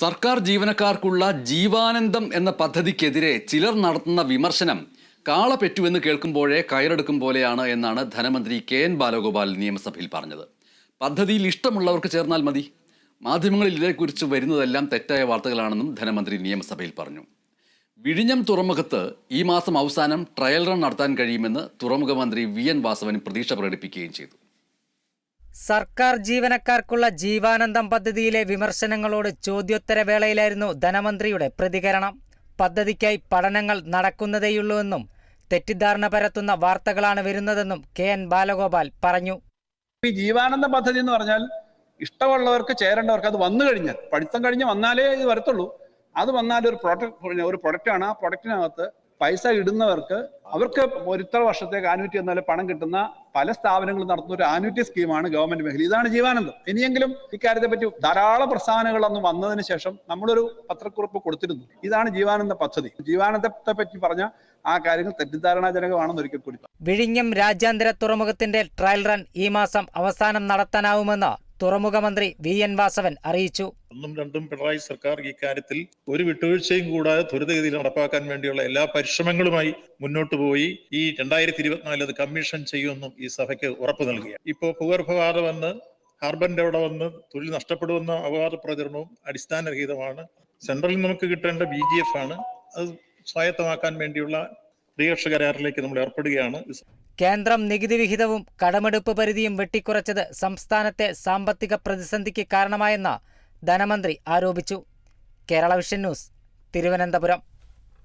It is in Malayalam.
സർക്കാർ ജീവനക്കാർക്കുള്ള ജീവാനന്ദം എന്ന പദ്ധതിക്കെതിരെ ചിലർ നടത്തുന്ന വിമർശനം കാള പെറ്റുവെന്ന് കേൾക്കുമ്പോഴേ കയറെടുക്കും പോലെയാണ് എന്നാണ് ധനമന്ത്രി കെ എൻ ബാലഗോപാൽ നിയമസഭയിൽ പറഞ്ഞത്. പദ്ധതിയിൽ ഇഷ്ടമുള്ളവർക്ക് ചേർന്നാൽ മതി. മാധ്യമങ്ങളിൽ ഇതേക്കുറിച്ച് വരുന്നതെല്ലാം തെറ്റായ വാർത്തകളാണെന്നും ധനമന്ത്രി നിയമസഭയിൽ പറഞ്ഞു. വിഴിഞ്ഞം തുറമുഖത്ത് ഈ മാസം അവസാനം ട്രയൽ റൺ നടത്താൻ കഴിയുമെന്ന് തുറമുഖ മന്ത്രി വി എൻ വാസവൻ പ്രതീക്ഷ പ്രകടിപ്പിക്കുകയും ചെയ്തു. സർക്കാർ ജീവനക്കാർക്കുള്ള ജീവാനന്ദം പദ്ധതിയിലെ വിമർശനങ്ങളോട് ചോദ്യോത്തരവേളയിലായിരുന്നു ധനമന്ത്രിയുടെ പ്രതികരണം. പദ്ധതിക്കായി പഠനങ്ങൾ നടക്കുന്നതേയുള്ളൂവെന്നും തെറ്റിദ്ധാരണ പരത്തുന്ന വാർത്തകളാണ് വരുന്നതെന്നും കെ എൻ ബാലഗോപാൽ പറഞ്ഞു. ഈ ജീവാനന്ദ പദ്ധതി എന്ന് പറഞ്ഞാൽ ഇഷ്ടമുള്ളവർക്ക് ചേരേണ്ടവർക്ക് അത് വന്നു കഴിഞ്ഞാൽ പഠിത്തം കഴിഞ്ഞ് വന്നാലേ ഇത് വരത്തുള്ളൂ. അത് വന്നാൽ ഒരു പ്രൊഡക്റ്റ് ഒരു പ്രൊഡക്റ്റാണ് ആ പ്രൊഡക്റ്റിനകത്ത് പൈസ ഇടുന്നവർക്ക് അവർക്ക് ഒരിത്ര വർഷത്തേക്ക് ആനുറ്റി എന്നാൽ പണം കിട്ടുന്ന പല സ്ഥാപനങ്ങളും നടത്തുന്ന ഒരു ആനുറ്റി സ്കീമാണ് ഗവൺമെന്റ് മേഖല. ഇതാണ് ജീവാനന്ദം. ഇനിയെങ്കിലും ഇക്കാര്യത്തെ പറ്റി ധാരാളം പ്രസ്താവനകൾ അന്ന് വന്നതിന് ശേഷം നമ്മളൊരു പത്രക്കുറിപ്പ് കൊടുത്തിരുന്നു. ഇതാണ് ജീവാനന്ദ പദ്ധതി. ജീവാനന്ദത്തെ പറ്റി പറഞ്ഞ ആ കാര്യങ്ങൾ തെറ്റിദ്ധാരണാജനകമാണെന്ന് ഒരിക്കൽ കൂടി വിഴിഞ്ഞം രാജ്യാന്തര തുറമുഖത്തിന്റെ ട്രയൽ റൺ ഈ മാസം അവസാനം നടത്താനാവുമെന്ന് തുറമുഖ മന്ത്രി വി എൻ വാസവൻ അറിയിച്ചു. ഒന്നും രണ്ടും പിണറായി സർക്കാർ ഈ കാര്യത്തിൽ ഒരു വിട്ടുവീഴ്ചയും കൂടാതെ ത്വരിതഗതിയിൽ നടപ്പാക്കാൻ വേണ്ടിയുള്ള എല്ലാ പരിശ്രമങ്ങളുമായി മുന്നോട്ട് പോയി. ഈ രണ്ടായിരത്തി ഇരുപത്തിനാലിൽ അത് കമ്മീഷൻ ചെയ്യുമെന്നും ഈ സഭയ്ക്ക് ഉറപ്പ് നൽകുക ഇപ്പോ ഭൂഗർഭവാദം വന്ന് ഹാർബറിന്റെ അവിടെ വന്ന് തൊഴിൽ നഷ്ടപ്പെടുമെന്ന അപവാദ പ്രചരണവും അടിസ്ഥാനരഹിതമാണ്. സെൻട്രലിൽ നമുക്ക് കിട്ടേണ്ട ബി ജി എഫ് ആണ്. അത് സ്വായത്തമാക്കാൻ വേണ്ടിയുള്ള പ്രിയക്ഷ കരാറിലേക്ക് നമ്മൾ ഏർപ്പെടുകയാണ്. കേന്ദ്രം നികുതി വിഹിതവും കടമെടുപ്പ് പരിധിയും വെട്ടിക്കുറച്ചത് സംസ്ഥാനത്തെ സാമ്പത്തിക പ്രതിസന്ധിക്ക് കാരണമായെന്ന് ധനമന്ത്രി ആരോപിച്ചു. Kerala vision news Thiruvananthapuram.